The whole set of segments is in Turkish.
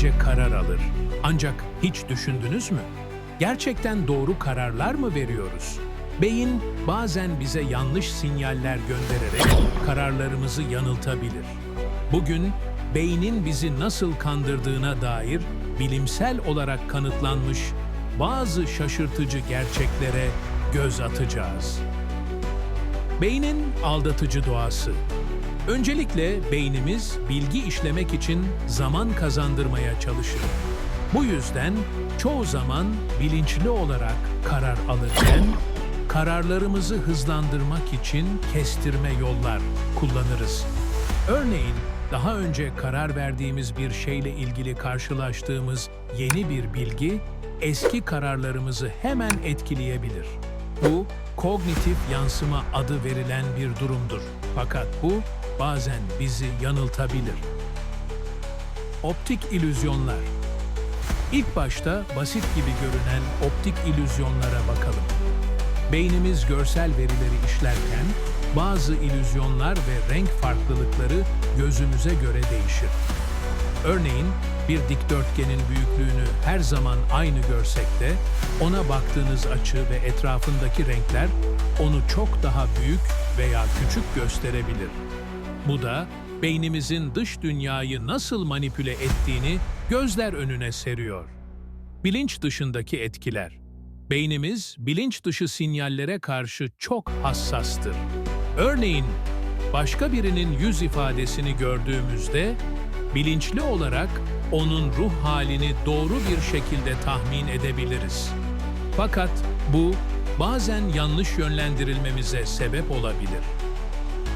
sadece karar alır. Ancak hiç düşündünüz mü? Gerçekten doğru kararlar mı veriyoruz? Beyin bazen bize yanlış sinyaller göndererek kararlarımızı yanıltabilir. Bugün beynin bizi nasıl kandırdığına dair bilimsel olarak kanıtlanmış bazı şaşırtıcı gerçeklere göz atacağız. Beynin aldatıcı doğası. Öncelikle beynimiz bilgi işlemek için zaman kazandırmaya çalışır. Bu yüzden çoğu zaman bilinçli olarak karar alırken kararlarımızı hızlandırmak için kestirme yollar kullanırız. Örneğin daha önce karar verdiğimiz bir şeyle ilgili karşılaştığımız yeni bir bilgi eski kararlarımızı hemen etkileyebilir. Bu kognitif yansıma adı verilen bir durumdur. Fakat bu bazen bizi yanıltabilir. Optik illüzyonlar. İlk başta basit gibi görünen optik illüzyonlara bakalım. Beynimiz görsel verileri işlerken bazı illüzyonlar ve renk farklılıkları gözümüze göre değişir. Örneğin bir dikdörtgenin büyüklüğünü her zaman aynı görsek de ona baktığınız açı ve etrafındaki renkler onu çok daha büyük veya küçük gösterebilir. Bu da beynimizin dış dünyayı nasıl manipüle ettiğini gözler önüne seriyor. Bilinç dışındaki etkiler. Beynimiz bilinç dışı sinyallere karşı çok hassastır. Örneğin başka birinin yüz ifadesini gördüğümüzde bilinçli olarak onun ruh halini doğru bir şekilde tahmin edebiliriz. Fakat bu bazen yanlış yönlendirilmemize sebep olabilir.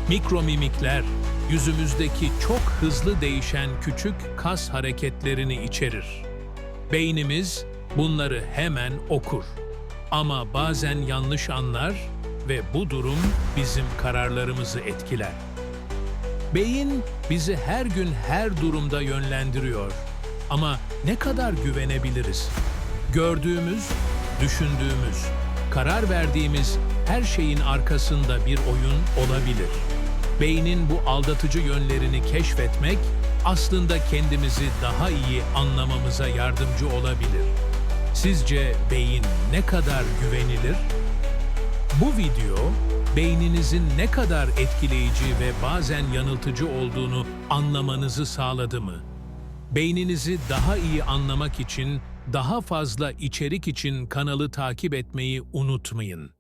Mikromimikler, yüzümüzdeki çok hızlı değişen küçük kas hareketlerini içerir. Beynimiz bunları hemen okur. Ama bazen yanlış anlar ve bu durum bizim kararlarımızı etkiler. Beyin bizi her gün her durumda yönlendiriyor. Ama ne kadar güvenebiliriz? Gördüğümüz, düşündüğümüz, karar verdiğimiz her şeyin arkasında bir oyun olabilir. Beynin bu aldatıcı yönlerini keşfetmek aslında kendimizi daha iyi anlamamıza yardımcı olabilir. Sizce beyin ne kadar güvenilir? Bu video beyninizin ne kadar etkileyici ve bazen yanıltıcı olduğunu anlamanızı sağladı mı? Beyninizi daha iyi anlamak için daha fazla içerik için kanalı takip etmeyi unutmayın.